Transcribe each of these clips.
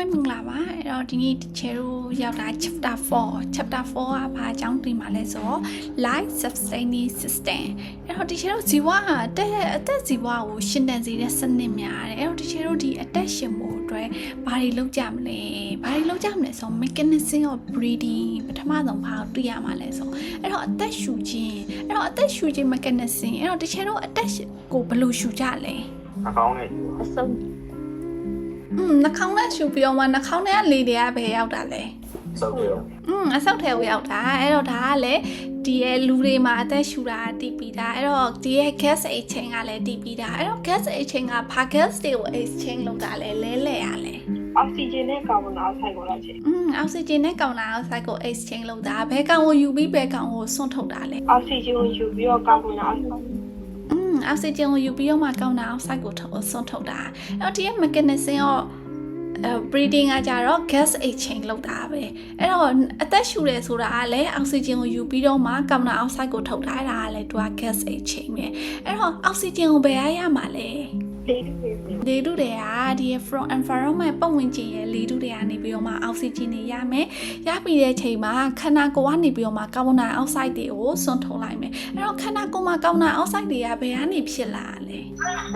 ပဲမင်္ဂလာပါအဲ့တော့ဒီနေ့ teacher တို့ရောက်တာ chapter 4 chapter 4ကဘာအကြောင်းတင်ပါလဲဆိုတော့ life sustaining system အဲ့တော့ teacher တို့ဇီဝကအသက်အသက်ဇီဝကိုရှင်တန်စေတဲ့စနစ်များတယ်အဲ့တော့ teacher တို့ဒီအသက်ရှင်ဖို့အတွက်ဘာတွေလုပ်ကြမလဲဘာတွေလုပ်ကြမလဲဆိုတော့ mechanism of breathing ပထမဆုံးဘာကိုတွေ့ရမှာလဲဆိုတော့အဲ့တော့အသက်ရှူခြင်းအဲ့တော့အသက်ရှူခြင်း mechanism အဲ့တော့ teacher တို့အသက်ရှင်ကိုဘယ်လိုရှူကြလဲအကောင်းနဲ့ယူအဆုံး อืมနှာခေါင်းနဲ့ရှူပြီးတော့မှနှာခေါင်းထဲကလေတွေကဘယ်ရောက်တာလဲ စောက်တယ် อืมအဆောက်ထဲကိုရောက်တာအဲ့တော့ဒါကလည်းဒီရဲ့လူတွေမှာအသက်ရှူတာတည်ပြီးတာအဲ့တော့ဒီရဲ့ gas exchange ကလည်းတည်ပြီးတာအဲ့တော့ gas exchange ကဘာ gas တွေကို exchange လုပ်တာလဲလဲလဲရလဲ အောက်ဆီဂျင်နဲ့ကာဗွန်ဒိုင်အောက်ဆိုက်ကိုလိုက်ချင် อืม oxygen နဲ့ကောင်လာ oxide ကို exchange လုပ်တာဘယ်ကောင်ကိုယူပြီးဘယ်ကောင်ကိုစွန့်ထုတ်တာလဲ အောက်ဆီဂျင်ကိုယူပြီးတော့ကာဗွန်ဒိုင်အောက်ဆိုက် อืม oxygen ကိုယူပြီးတော့မှကောင်လာ oxide ကိုထုတ်စွန့်ထုတ်တာအဲ့တော့ဒီရဲ့ mechanism ရောအဲ breathing ကကြတော့ gas exchange လုပ်တာပဲအဲ့တော့အသက်ရှူတယ်ဆိုတာကလည်း oxygen ကိုယူပြီးတော့မှ carbon dioxide ကိုထုတ်တာအဲ့ဒါကလည်းသူက gas exchange ပဲအဲ့တော့ oxygen ကိုဘယ်ရရမှာလဲ လေးတူတွေပဲလေထုတွေကဒီ from environment ပတ်ဝန်းကျင်ရဲ့လေထုတွေကနေပြီးတော့မှ oxygen တွေရမယ်ရပြီးတဲ့ချိန်မှာခန္ဓာကိုယ်ကနေပြီးတော့မှ carbon dioxide တွေကိုစွန့်ထုတ်လိုက်မယ်အဲ့တော့ခန္ဓာကိုယ်မှာ carbon dioxide တွေကဘယ်ကနေဖြစ်လာလဲ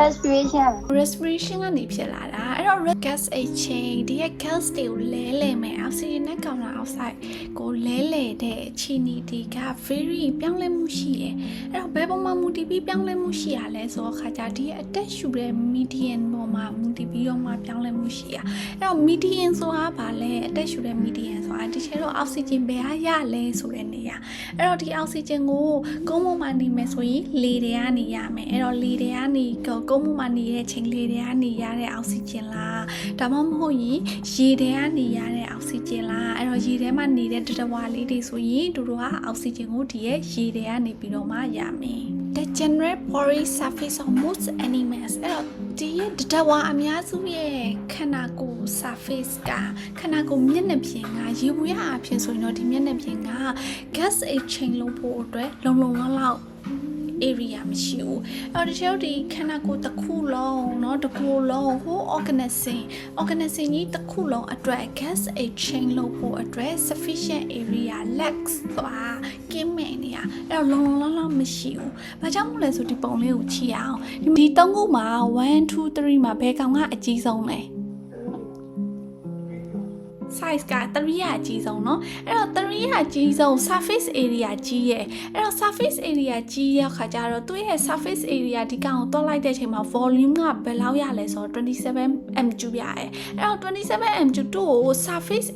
respiration respiration ကနေဖြစ်လာတာအဲ့တော့ gas exchange ဒီရဲ့ gas တွေကိုလဲလဲမယ် oxygen နဲ့ carbon dioxide ကိုလဲလဲတဲ့အခြေအနေတွေက very ပြောင်းလဲမှုရှိတယ်အဲ့တော့ဘယ်ပုံမှာမူတည်ပြီးပြောင်းလဲမှုရှိရလဲဆိုတော့ခါကြဒီရဲ့အသက်ရှူတဲ့ median ပေါ်မှာမူတည်ပြီးတော့မှပြောင်းလဲမှုရှိရအဲ့တော့ median ဆိုတာဘာလဲအသက်ရှူတဲ့ median ဆိုတာဒီချက်တော့ oxygen ဘယ်ဟာရလဲဆိုတဲ့နေရာအဲ့တော့ဒီ oxygen ကိုကုန်းပေါ်မှာနေမယ်ဆိုရင်လေတွေကနေရမယ်အဲ့တော့လေတွေကနေကုန်းပေါ်မှာနေတဲ့ချိန်လေတွေကနေရတဲ့ oxygen လားဒါမှမဟုတ်ရင်ရေတွေကနေရတဲ့ oxygen လားအဲ့တော့ရေထဲမှာနေတဲ့တတဝါလေးတွေဆိုရင်တို့တို့က oxygen ကိုဒီရဲ့ရေတွေကနေပြီးတော့မှရမယ် The general body surface of most animals အဲ့တော့ဒီရဲ့တတဝါအများစုရဲ့ခန္ဓာကိုယ် surface ကခန္ဓာကိုယ်မျက်နှာပြင်ကရေဘူးရအဖြစ်ဆိုရင်တော့ဒီမျက်နှာပြင်က gas exchange လုပ်ဖို့အတွက်လုံလုံလောက်လောက် area မရှိဘူးအဲ့တော့တချို့ဒီခန္ဓာကိုယ်တစ်ခုလုံးเนาะတစ်ခုလုံးဟို organism organism ကြီးတစ်ခုလုံးအတွက် gas exchange လုပ်ဖို့အတွက် sufficient area lacks ဆိုတာကင်းမဲ့နေရအဲ့တော့လုံလုံလောက်လောက်မရှိဘူး။ဘာကြောင့်မို့လဲဆိုဒီပုံလေးကိုကြည့်ရအောင်ဒီဒီသုံးခုမှာ1 2 3မှာဘယ်ကောင်ကအကြီးဆုံးလဲ size က3ရအကြီးဆုံးเนาะအဲ့တော့3ရအကြီးဆုံး surface area ကြီးရဲ့အဲ့တော့ surface area ကြီးရဲ့ခါကျတော့သူ့ရဲ့ surface area ဒီကောင်ကိုတွက်လိုက်တဲ့အချိန်မှာ volume ကဘယ်လောက်ရလဲဆိုတော့27 mg ရတယ်အဲ့တော့27 mg တို့ကို surface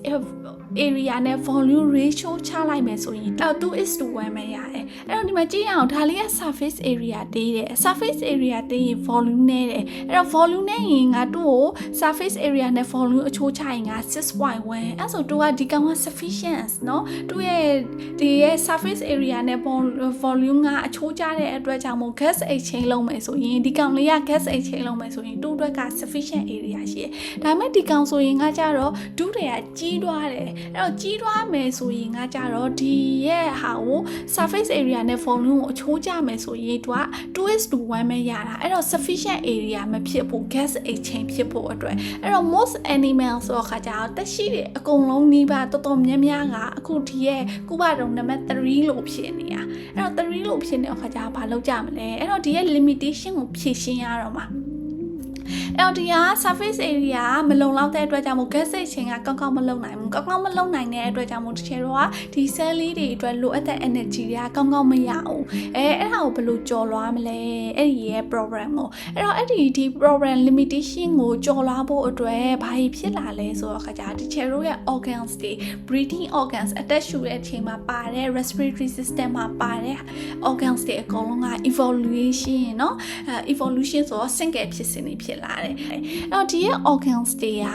area နဲ့ volume ratio ချလိုက်မယ်ဆိုရင်အဲ့2 is to 1ပဲရတယ်အဲ့တော့ဒီမှာကြည့်ရအောင်ဒါလေးက surface area တေးတယ် surface area တေးရင် volume နဲ့တယ်အဲ့တော့ volume နဲ့ရင်ငါတို့ကို surface area နဲ့ volume အချိုးချရင်က6.1အဲ့ဆိုတို့ကဒီကောင်က sufficient เนาะတို့ရဲ့ဒီရဲ့ surface area နဲ့ volume ကအချိုးကျတဲ့အတွက်ကြောင့်မို့ gas exchange လုပ်မယ်ဆိုရင်ဒီကောင်လေးက gas exchange လုပ်မယ်ဆိုရင်တို့အတွက်က sufficient area ရှိတယ်ဒါပေမဲ့ဒီကောင်ဆိုရင်ငါကြတော့ဒုတွေကကြီးသွားတယ် အဲ့တော့ကြီးသွားမယ်ဆိုရင်ငါကြတော့ဒီရဲ့ဟာကို surface area နဲ့ volume ကိုအချိုးကျမယ်ဆိုရင်သူက 2is to 1ပဲရတာအဲ့တော့ sufficient area မဖြစ်ဘူး gas exchange ဖြစ်ဖို့အတွက်အဲ့တော့ most animals ဆိုတော့ခါကြတော့တက်ရှိတယ်အကုန်လုံးနှီးပါတော်တော်များများကအခုဒီရဲ့ကုဘတုံနံပါတ်3လို့ဖြစ်နေတာအဲ့တော့3လို့ဖြစ်နေတဲ့ခါကြတော့ဘာလုပ်ကြမလဲအဲ့တော့ဒီရဲ့ limitation ကိုဖြည့်ရှင်းရတော့မှာ အဲ့တော့ဒီက surface area ကမလုံလောက်တဲ့အတွက်ကြောင့်မို့ gas exchange ကကောင်းကောင်းမလုံနိုင်ဘူးကောင်းကောင်းမလုံနိုင်တဲ့အတွက်ကြောင့်မို့တချို့ကဒီ cell လေးတွေအတွက်လိုအပ်တဲ့ energy တွေကကောင်းကောင်းမရဘူးအဲအဲ့ဒါကိုဘယ်လိုကျော်လွှားမလဲအဲ့ဒီရဲ့ program ကိုအဲ့တော့အဲ့ဒီဒီ program limitation ကိုကျော်လွှားဖို့အတွက်ဘာကြီးဖြစ်လာလဲဆိုတော့ခါကြတချို့တို့ရဲ့ organs တွေ breathing organs အသက်ရှူတဲ့အချိန်မှာပါတဲ့ respiratory system မှာပါတဲ့ organs တွေအကုန်လုံးက evolution เนาะအဲ evolution ဆိုတော့ single ဖြစ်စဉ်တွေဖြစ် လာတယ်အဲ့တော့ဒီရဲ့ organs တွေက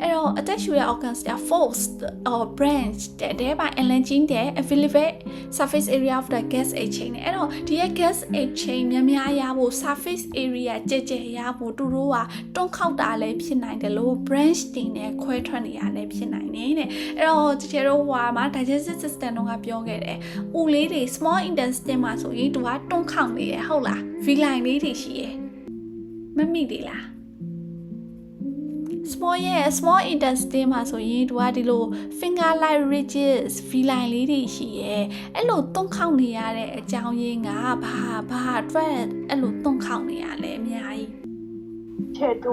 အဲ့တော့အသက်ရှူတဲ့ organs တွေက forced or branch တဲ့ thereby enlarging the available surface area of the gas exchange နဲ့အဲ့တော့ဒီရဲ့ gas exchange များများရဖို့ surface area ကြဲကြဲရဖို့သူတို့ကတွန်းခောက်တာလည်းဖြစ်နိုင်တယ်လို့ branch တွေနဲ့ခွဲထွက်နေရလည်းဖြစ်နိုင်တယ်တဲ့အဲ့တော့တကယ်တော့ဟိုမှာ digestive system တော့ကပြောခဲ့တယ်။ဦးလေးတွေ small intestine မှာဆိုရင်သူကတွန်းခောက်နေတယ်ဟုတ်လား V line လေးတွေရှိရယ် မမိသေးလား small small ရဲ့ small intestine မှာဆိုရင်သူကဒီလို finger like ridges v line လေးတွေရှိရဲအဲ့လိုတွန်းခေါက်နေရတဲ့အကြောင်းရင်းကဘာဘာအတွက်အဲ့လိုတွန်းခေါက်နေရလဲအများကြီး切度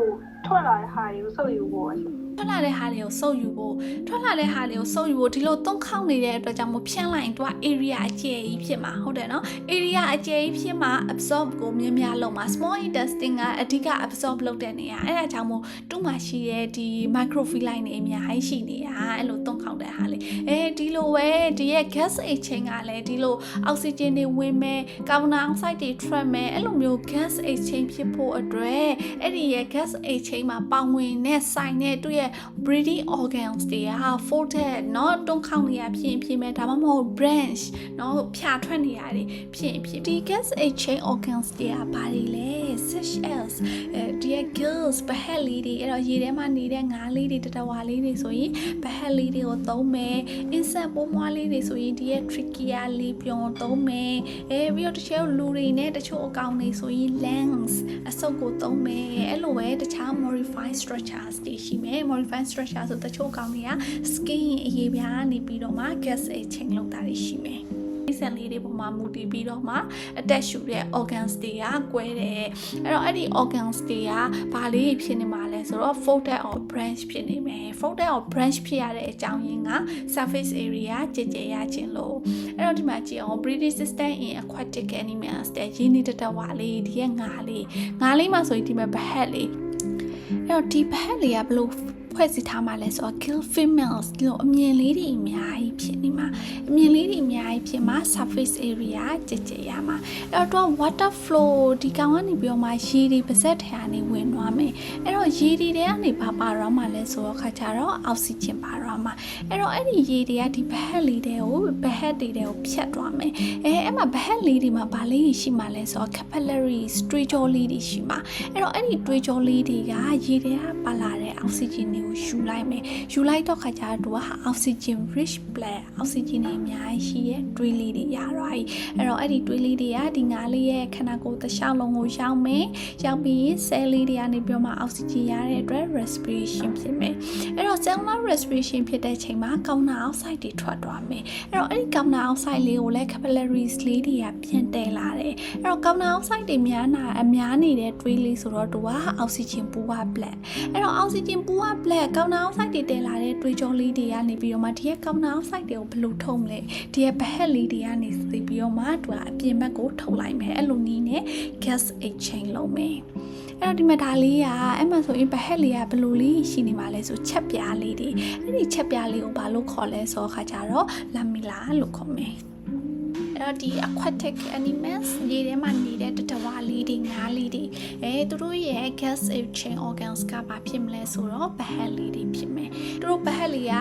ထွက်လာတဲ့ဟာတွေကိုစုပ်ယူဖို့ရှင် ထွက်လာတဲ့ဟာတွေကိုစုပ်ယူဖို့ထွက်လာတဲ့ဟာတွေကိုစုပ်ယူဖို့ဒီလိုတွန်းခေါက်နေတဲ့အတွက်ကြောင့်မို့ဖြန့်လိုက်ရင်သူက area အကျယ်ကြီးဖြစ်မှာဟုတ်တယ်နော် area အကျယ်ကြီးဖြစ်မှာ absorb ကိုများများလုပ်မှာ small intestine ကအဓိက absorb လုပ်တဲ့နေရာအဲ့ဒါကြောင့်မို့သူ့မှာရှိတဲ့ဒီ microvilli တွေအများကြီးရှိနေတာအဲ့လိုတွန်းခေါက်တဲ့ဟာလေးအဲဒီလိုပဲဒီရဲ့ gas exchange ကလည်းဒီလို oxygen တွေဝင်မယ် carbon dioxide တွေထွက်မယ်အဲ့လိုမျိုး gas exchange ဖြစ်ဖို့အတွက်အဲ့ဒီရဲ့ gas exchange မှာပါဝင်တဲ့ဆိုင်တဲ့သူ့ရဲ့ breathing organs တွေက folded เนาะတွန်းခေါက်နေရဖြစ်ရင်ဖြစ်မယ်ဒါမှမဟုတ် branch เนาะဖြာထွက်နေရတယ်ဖြစ်ရင်ဖြစ်ဒီ gas exchange organs တွေကဘာတွေလဲ such as အဲဒီ gills ဘဟက်လေးတွေအဲ့တော့ရေထဲမှာနေတဲ့ငါးလေးတွေတတဝါလေးတွေဆိုရင်ဘဟက်လေးတွေကိုသုံးမယ် insect ပိုးမွားလေးတွေဆိုရင်ဒီရဲ့ trachea လေးပြုံသုံးမယ်အဲပြီးတော့တချို့လူတွေနဲ့တချို့အကောင်တွေဆိုရင် lungs အဆုပ်ကိုသုံးမယ်အဲ့လိုပဲတခြား modified structures တွေရှိမယ် modified structure ဆိုတချို့အကောင်တွေက skin အရေးပြားနေပြီးတော့မှ gas exchange လုပ်တာတွေရှိမယ်ဆန်လေးတွေပေါ်မှာမူတည်ပြီးတော့မှအတက်ရှူတဲ့ organs တွေကကွဲတယ်အဲ့တော့အဲ့ဒီ organs တွေကဘာလေးဖြစ်နေမှာလဲဆိုတော့ folded or branch ဖြစ်နေမယ် folded or branch ဖြစ်ရတဲ့အကြောင်းရင်းက surface area ကြည်ကြဲရခြင်းလို့အဲ့တော့ဒီမှာကြည့်အောင် breathing system in aquatic animals တဲ့ရင်းနှီးတတဝါလေးဒီရဲ့ငါလေးငါလေးမှာဆိုရင်ဒီမှာဘဟက်လေးအဲ့တော့ဒီဘဟက်လေးကဘလို့ ဖွဲ့စည်းထားမှလဲဆိုတော့ kill females လို့အမြင်လေးတွေအများကြီးဖြစ်နေမှာအမြင်လေးတွေအများကြီးဖြစ်မှာ surface area ကြည်ကြဲရမှာအဲ့တော့ water flow ဒီကောင်ကနေပြီးတော့မှရေတွေပါဇက်ထဲကနေဝင်သွားမယ်အဲ့တော့ရေတွေထဲကနေဘာပါတော့မှလဲဆိုတော့ခါကြတော့ oxygen ပါတော့မှာအဲ့တော့အဲ့ဒီရေတွေကဒီဘဟက်လေးတွေကိုဘဟက်တွေတွေကိုဖြတ်သွားမယ်အဲအဲ့မှာဘဟက်လေးတွေမှာဘာလေးရှိမှလဲဆိုတော့ capillaries တွေးကြောလေးတွေရှိမှာအဲ့တော့အဲ့ဒီတွေးကြောလေးတွေကရေတွေကပါလာ တဲ့ oxygen တွေကိုယူလိုက်မယ်ယူလိုက်တော့ခါကျတော့သူက oxygen rich blood oxygen တွေအများကြီးရှိရဲ့တွေးလေးတွေရတော့အဲ့တော့အဲ့ဒီတွေးလေးတွေကဒီငါးလေးရဲ့ခန္ဓာကိုယ်တစ်လျှောက်လုံးကိုရောက်မယ်ရောက်ပြီး cell လေးတွေကနေပြီးတော့မှ oxygen ရတဲ့အတွက် respiration ဖြစ်မယ်အဲ့တော့ cellular respiration ဖြစ်တဲ့ချိန်မှာ carbon dioxide တွေထွက်သွားမယ်အဲ့တော့အဲ့ဒီ carbon dioxide လေးကိုလည်း capillaries လေးတွေကပြန်တည်လာတယ်အဲ့တော့ carbon dioxide တွေများနာအများနေတဲ့တွေးလေးဆိုတော့သူက oxygen poor blood အဲ့တော့ oxygen poor blood ကောင်းနာအောက်ဆိုက်တွေတည်လာတဲ့တွေးကြောလေးတွေကနေပြီးတော့မှဒီရဲ့ကောင်းနာအောက်ဆိုက်တွေကိုဘယ်လိုထုံးမလဲဒီရဲ့ဘဟက်လေးတွေကနေသိပြီးတော့မှသူကအပြင်ဘက်ကိုထုတ်လိုက်မယ်အဲ့လိုနည်းနဲ့ gas exchange လုပ်မယ်အဲ့တော့ဒီမှာဒါလေးကအဲ့မှာဆိုရင်ဘဟက်လေးကဘယ်လိုလေးရှိနေမှာလဲဆိုချက်ပြားလေးတွေအဲ့ဒီချက်ပြားလေးကိုဘာလို့ခေါ်လဲဆိုတော့ခါကြတော့ lamella လို့ခေါ်မယ်အဲ့ တော့ဒီ aquatic animals ရေထဲမှာနေတဲ့တတဝါလေးတွေငါးလေးတွေအဲသူတို့ရဲ့ gas exchange organs ကဘာဖြစ်မလဲဆိုတော့ဘဟက်လေးတွေဖြစ်မယ်သူတို့ဘဟက်လေးက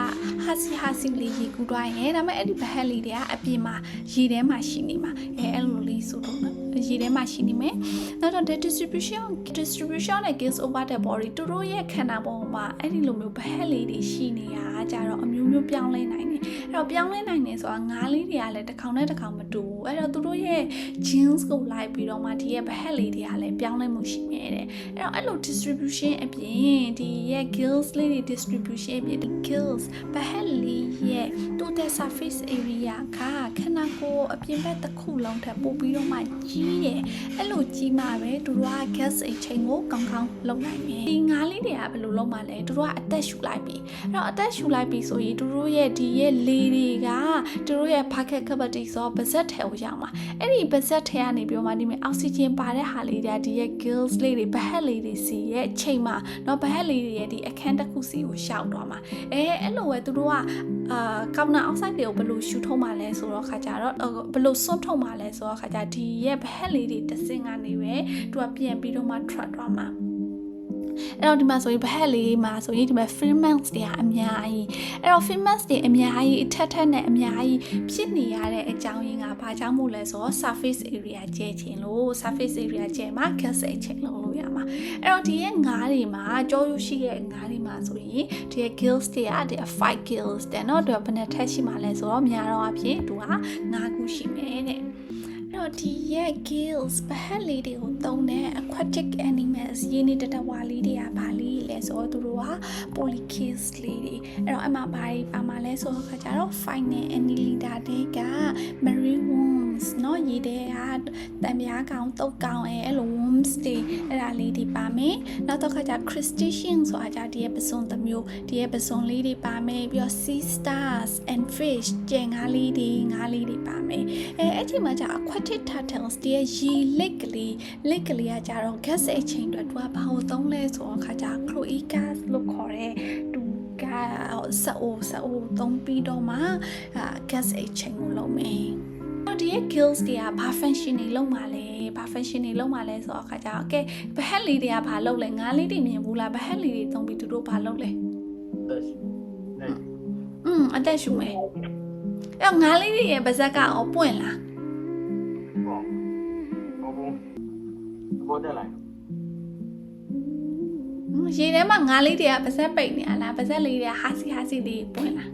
ဟာစီဟာစီလေးရေကူးသွားရင်ဒါပေမဲ့အဲ့ဒီဘဟက်လေးတွေကအပြင်မှာရေထဲမှာရှိနေမှာအဲအဲ့လိုလေးဆိုတော့နော်ရေထဲမှာရှိနေမယ်နောက်တော့ the distribution distribution နဲ့ gas over the body သူတို့ရဲ့ခန္ဓာပေါ်မှာအဲ့ဒီလိုမျိုးဘဟက်လေးတွေရှိနေတာကြတော့အမျိုးမျိုးပြောင်းလဲနိုင်တယ် အဲ့တော့ပြောင်းလဲနိုင်တယ်ဆိုတာငါးလေးတွေကလည်းတစ်ခေါင်နဲ့တစ်ခေါင်မတူဘူးအဲ့တော့သူတို့ရဲ့ genes ကိုလိုက်ပြီးတော့မှဒီရဲ့ဘဟက်လေးတွေကလည်းပြောင်းလဲမှုရှိနေတယ်အဲ့တော့အဲ့လို distribution အပြင်ဒီရဲ့ gills လေးတွေ distribution အပြင်ဒီ gills ဘဟက်လေးရဲ့ total surface area ကခန္ဓာကိုယ်အပြင်ဘက်တစ်ခုလုံးထက်ပိုပြီးတော့မှကြီးတယ်အဲ့လိုကြီးမှပဲသူတို့က gas exchange ကိုကောင်းကောင်းလုပ်နိုင်မယ်ဒီငါးလေးတွေကဘယ်လိုလုပ်မှလဲသူတို့ကအသက်ရှူလိုက်ပြီအဲ့တော့အသက်ရှူလိုက်ပြီဆိုရင်သူတို့ရဲ့ဒီရဲ့လေတွေကသူတို့ရဲ့ pocket cavity ဆိုပါဇက်ထဲကိုရောက်မှာအဲ့ဒီပါဇက်ထဲကနေပြီးတော့မှဒီမဲ့အောက်ဆီဂျင်ပါတဲ့ဟာလေးတွေကဒီရဲ့ gills လေးတွေဘဟက်လေးတွေစီရဲ့အချိန်မှာတော့ဘဟက်လေးတွေရဲ့ဒီအခန်းတစ်ခုစီကိုရှောက်သွားမှာအဲအဲ့လိုပဲသူတို့ကအာကောင်းနာအောက်ဆိုင်တွေကိုဘယ်လိုရှူထုံးမှလဲဆိုတော့ခါကြတော့ဘယ်လိုစွန့်ထုံးမှလဲဆိုတော့ခါကြဒီရဲ့ဘဟက်လေးတွေတစ်စင်ကနေပဲသူကပြန်ပြီးတော့မှ track သွားမှာ အဲ့တော့ဒီမှာဆိုရင်ဘဟက်လေးမှာဆိုရင်ဒီမှာ filaments တွေကအများကြီးအဲ့တော့ filaments တွေအများကြီးအထက်ထက်နဲ့အများကြီးဖြစ်နေရတဲ့အကြောင်းရင်းကဘာကြောင့်မို့လဲဆိုတော့ surface area ကျဲခြင်းလို့ surface area ကျဲမှာ gas ခြင်းလို့လို့ရမှာအဲ့တော့ဒီရဲ့ငါးတွေမှာကြောရုပ်ရှိတဲ့ငါးတွေမှာဆိုရင်ဒီရဲ့ gills တွေကဒီ5 gills တဲ့เนาะသူကဘယ်နဲ့ထက်ရှိမှလဲဆိုတော့များတော့အဖြစ်သူက9ခုရှိမယ်တဲ့အဲ့ တော့ဒီရဲ့ gills ဘဟက်လေးတွေကိုသုံးတဲ့ aquatic animals ရင်းနေတတဝါလေးတွေကဘာလေးလဲဆိုတော့သူတို့က polychaetes လေးတွေအဲ့တော့အမှဘာတွေပါမှာလဲဆိုတော့ခါကြတော့ final annelida တွေက marine worms เนาะရေတဲ့ကတံပြားကောင်တုတ်ကောင်အဲအဲ့လို worms တွေအဲ့ဒါလေးတွေပါမယ်နောက်တော့ခါကြ crustacean ဆိုတာကြဒီရဲ့ပစွန်တစ်မျိုးဒီရဲ့ပစွန်လေးတွေပါမယ်ပြီးတော့ sea stars and fish ကြံငါးလေးတွေငါးလေးတွေပါမယ်အဲအဲ့ဒီမှာじゃ aquatic turtles ဒီရဲ့ရေလက်ကလေး lake ကလေးကကြတော့ gas exchange အတွက်သူကဘာကိုသုံးလဲဆိုတော့ခါကြ cloacas လို့ခေါ်တဲ့သူကစအိုစအိုသုံးပြီးတော့မှအာ gas exchange ကိုလုပ်မယ်တော့ ဒီရဲ့ skills တွေကဘာ function တွေလုံးမှာလဲဘာ function တွေလုံးမှာလဲဆိုတော့အခါကျတော့ okay ဘဟက်လေးတွေကဘာလုံးလဲငါးလေးတွေမြင်ဘူးလားဘဟက်လေးတွေသုံးပြီးသူတို့ဘာလုံးလဲอืมအတက်ရှူမယ်အဲ့ငါးလေးတွေရဲ့ပါဇက်ကအောင်ပွင့်လားပေါ်တက်လိုက်ရေထဲမှာငါးလေးတွေကပါဇက်ပိတ်နေလားပါဇက်လေးတွေကဟာစီဟာစီလေးပွင့်လား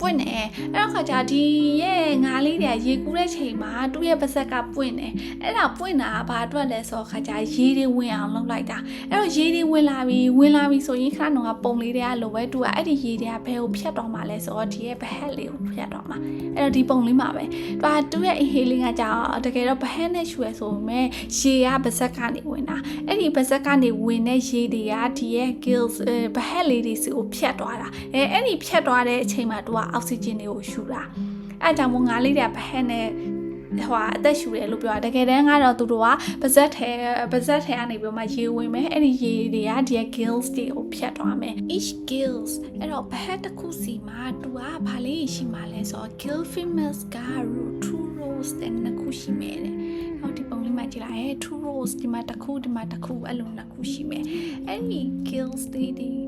ပွင့်တယ်အဲ့တော့ခါကျဒီရဲ့ငါးလေးတွေကရေကူးတဲ့ချိန်မှာသူ့ရဲ့ပါဇက်ကပွင့်တယ်အဲ့ဒါပွင့်တာကဘာအတွက်လဲဆိုတော့ခါကျရေတွေဝင်အောင်လုပ်လိုက်တာအဲ့တော့ရေတွေဝင်လာပြီဝင်လာပြီဆိုရင်ခဏတော့ကပုံလေးတွေကလိုပဲသူကအဲ့ဒီရေတွေကဘယ်ကိုဖြတ်တော့မှာလဲဆိုတော့ဒီရဲ့ဘဟက်လေးကိုဖြတ်တော့မှာအဲ့တော့ဒီပုံလေးမှာပဲသူကသူ့ရဲ့ inhaling ကကြာတကယ်တော့ဘဟက်နဲ့ရှူရဆိုပေမဲ့ရေကပါဇက်ကနေဝင်တာအဲ့ဒီပါဇက်ကနေဝင်တဲ့ရေတွေကဒီရဲ့ gills ဘဟက်လေးတွေစီကိုဖြတ်သွားတာအဲအဲ့ဒီဖြတ်သွားတဲ့အချိန်မှာသူကအောက်ဆီဂျင်တွေကိုရှူတာအဲအကြောင့်မို့ငါးလေးတွေကဘဟက်နဲ့ဟိုအသက်ရှူတယ်လို့ပြောတာတကယ်တမ်းကတော့သူတို့ကပါဇက်ထဲပါဇက်ထဲကနေပြီးမှရေဝင်မယ်အဲ့ဒီရေတွေကဒီ gills တွေကိုဖြတ်သွားမယ် each gills အဲ့တော့ဘဟက်တစ်ခုစီမှာသူကဘာလေးရှိမှလဲဆိုတော့ gill females က two rows တဲ့နှစ်ခုရှိမယ်တဲ့ဟောဒီပုံလေးမှာကြည့်လိုက်ရဲ two rows ဒီမှာတစ်ခုဒီမှာတစ်ခုအဲ့လိုနှစ်ခုရှိမယ်အဲ့ဒီ gills တွေဒီ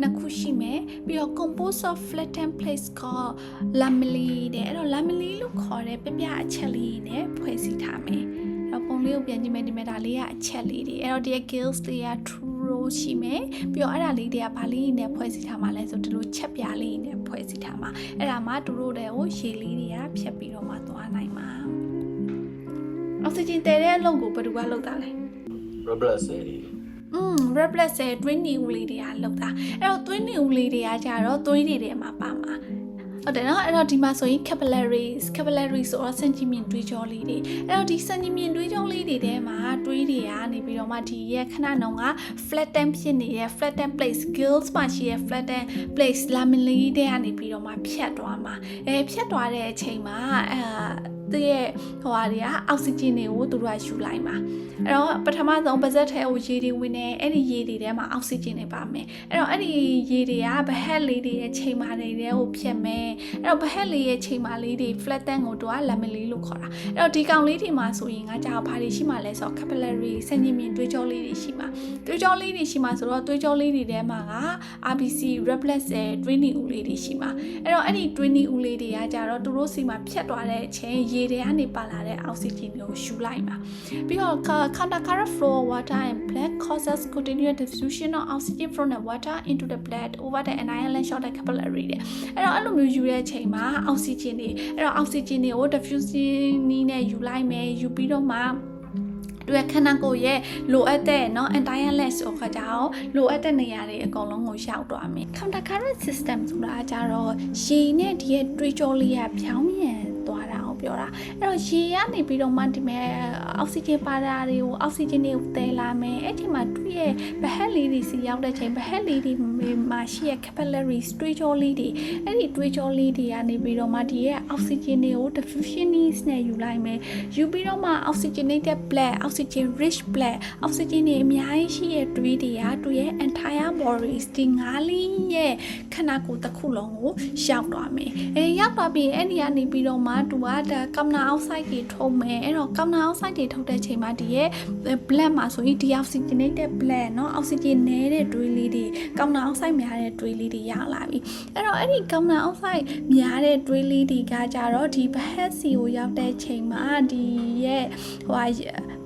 နှစ်ခုရှိမယ်ပြီးတော့ compose of flattened plates called lamellin တဲ့အဲ့တော့ lamellin လို့ခေါ်တဲ့ပြပြအချက်လေးနဲ့ဖွဲ့စည်းထားမယ်အဲ့တော့ပုံလေးကိုပြန်ကြည့်မယ်ဒီမှာဒါလေးကအချက်လေးတွေအဲ့တော့ဒီ gills တွေက true row ရှိမယ်ပြီးတော့အဲ့ဒါလေးတွေကဘာလေးနဲ့ဖွဲ့စည်းထားမှာလဲဆိုဒီလိုချက်ပြားလေးနဲ့ဖွဲ့စည်းထားမှာအဲ့ဒါမှသူတို့တွေကိုရေလေးတွေကဖြတ်ပြီးတော့မှသွားနိုင်မှာအောက်ဆီဂျင်တည်တဲ့အလုပ်ကိုဘယ်သူကလုပ်တာလဲရဘလက်ဆယ်လေး อืม red blood cell သွေးနေဦးလေးတွေကလောက်တာအဲ့တော့သွေးနေဦးလေးတွေကကြတော့သွေးတွေထဲမှာပါမှာဟုတ်တယ်နော်အဲ့တော့ဒီမှာဆိုရင် capillaries capillaries ဆိုတော့စင်တီမင်တွေးကြောလေးတွေအဲ့တော့ဒီစင်တီမင်တွေးကြောလေးတွေထဲမှာတွေးတွေကနေပြီးတော့မှဒီရဲ့ခဏနှုံက flatten ဖြစ်နေတဲ့ flatten place gills မှာရှိရဲ့ flatten place lamellin တွေကနေပြီးတော့မှဖြတ်သွားမှာအဲဖြတ်သွားတဲ့အချိန်မှာအဲ သူရဲ့ဟိုဟာတွေကအောက်ဆီဂျင်တွေကိုသူတို့ကယူလိုက်မှာအဲ့တော့ပထမဆုံးပါဇက်ထဲကိုရေတွေဝင်နေအဲ့ဒီရေတွေထဲမှာအောက်ဆီဂျင်တွေပါမယ်အဲ့တော့အဲ့ဒီရေတွေကဘဟက်လေးတွေရဲ့ချိန်မာတွေကိုဖြတ်မယ်အဲ့တော့ဘဟက်လေးရဲ့ချိန်မာလေးတွေ flatten ကိုသူက lamellin လို့ခေါ်တာအဲ့တော့ဒီကောင်လေးတွေမှာဆိုရင်ငါကြောက်ဘာတွေရှိမှလဲဆိုတော့ capillary စင်ဂျင်မြင်တွေးကြောလေးတွေရှိမှာတွေးကြောလေးတွေရှိမှာဆိုတော့တွေးကြောလေးတွေထဲမှာက RBC red blood cell တွင်းနီဦးလေးတွေရှိမှာအဲ့တော့အဲ့ဒီတွင်းနီဦးလေးတွေကကြတော့သူတို့စီမှာဖြတ်သွားတဲ့အချိန်ရတွေကနေပါလာတဲ့အောက်ဆီဂျင်တွေကိုယူလိုက်မှာပြီးတော့ counter current flow of water and blood causes continuous diffusion of oxygen from the water into the blood over the annihilation of the capillary တဲ့အဲ့တော့အဲ့လိုမျိုးယူတဲ့အချိန်မှာအောက်ဆီဂျင်တွေအဲ့တော့အောက်ဆီဂျင်တွေကို diffusion နည်းနဲ့ယူလိုက်မယ်ယူပြီးတော့မှသူရခန္ဓာကိုယ်ရဲ့လိုအပ်တဲ့เนาะ entire less ဆိုခါကြအောင်လိုအပ်တဲ့နေရာတွေအကုန်လုံးကိုရောက်သွားမယ် counter current system ဆိုတာကြတော့ရေနဲ့ဒီရဲ့တွေးကြောလေးကဖြောင်းမြန်သွား တာကိုပြောတာအဲ့တော့ရေကနေပြီးတော့မှဒီမဲ့အောက်ဆီဂျင်ပါတာတွေကိုအောက်ဆီဂျင်တွေကိုသယ်လာမယ်အဲ့ဒီမှာသူ့ရဲ့ဘဟက်လေးတွေစီရောက်တဲ့ချိန်ဘဟက်လေးတွေမှာရှိရဲ့ capillaries တွေးကြောလေးတွေအဲ့ဒီတွေးကြောလေးတွေကနေပြီးတော့မှဒီရဲ့အောက်ဆီဂျင်တွေကို diffusionist နဲ့ယူလိုက်မယ်ယူပြီးတော့မှ oxygenated blood oxygen rich blood oxygen တွေအများကြီးရှိရဲ့တွေးတွေကသူ့ရဲ့ entire bodies ဒီငါးလေးရဲ့ခန္ဓာကိုယ်တစ်ခုလုံးကိုရောက်သွားမယ်အဲရောက်သွားပြီးအဲ့ဒီကနေပြီးတော့မှသူကဒါကမ်နာအောက်ဆိုက်တွေထုတ်မယ်အဲ့တော့ကမ်နာအောက်ဆိုက်တွေထုတ်တဲ့ချိန်မှာဒီရဲ့ blood မှာဆိုရင် deoxygenated blood เนาะ oxygen နည်းတဲ့တွေးလေးတွေကမ်နာအောက်ဆိုက်များတဲ့တွေးလေးတွေရလာပြီအဲ့တော့အဲ့ဒီကမ်နာအောက်ဆိုက်များတဲ့တွေးလေးတွေကကြတော့ဒီဘဟက်စီကိုရောက်တဲ့ချိန်မှာဒီရဲ့ဟိုဟာ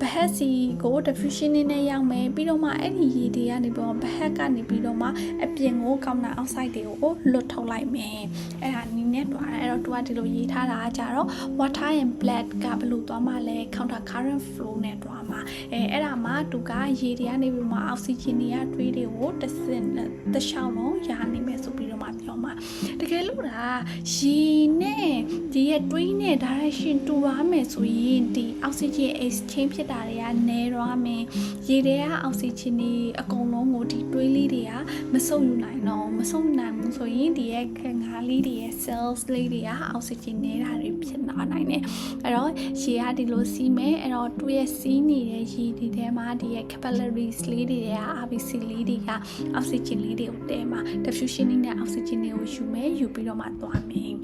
ဘဟက်စီကို diffusion နဲ့ရောက်မယ်ပြီးတော့မှအဲ့ဒီရေတွေကနေပြီးတော့ဘဟက်ကနေပြီးတော့မှအပြင်ကိုကောင်းတာ outside တွေကိုလွတ်ထုတ်လိုက်မယ်အဲ့ဒါ နီးနဲ့တွားတယ်အဲ့တော့သူကဒီလိုရေးထားတာကကြတော့ water and blood ကဘယ်လိုသွားမှလဲ counter current flow နဲ့တွားမှာအဲအဲ့ဒါမှသူကရေတွေကနေပြီးမှအောက်ဆီဂျင်တွေကတွေးတွေကိုတဆင့်တစ်လျှောက်လုံးရာနေမယ်ဆိုပြီးတော့မှပြောမှာတကယ်လို့ဒါရေနဲ့ဒီရဲ့တွေးနဲ့ direction တူရမယ်ဆိုရင်ဒီ oxygen exchange ဖြစ်တာတွေကနည်းတော့မယ်ရေတွေကအောက်ဆီဂျင်တွေအကုန်လုံးကိုဒီတွေးလေးတွေကမဆုပ်ယူနိုင်တော့မဆုပ်ယူနိုင်ဘူးဆိုရင်ဒီရဲ့ခငါးလေးတွေရဲ့ cells လေးတွေကအောက်ဆီဂျင်နေတာတွေဖြစ်လာနိုင်တယ်အဲ့တော့ရေကဒီလိုစီးမယ်အဲ့တော့သူ့ရဲ့စီးနေတဲ့ရေဒီထဲမှာဒီရဲ့ capillaries လေးတွေက RBC လေးတွေကအောက်ဆီဂျင်လေးတွေကိုတဲမှာ diffusion နဲ့အောက်ဆီဂျင်တွေကိုယူမယ်ယူပြီးတော့မှသွားမယ်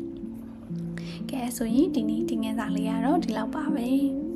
ကဲဆိုရင်ဒီနေ့ဒီငယ်စာလေးကတော့ဒီလောက်ပါပဲ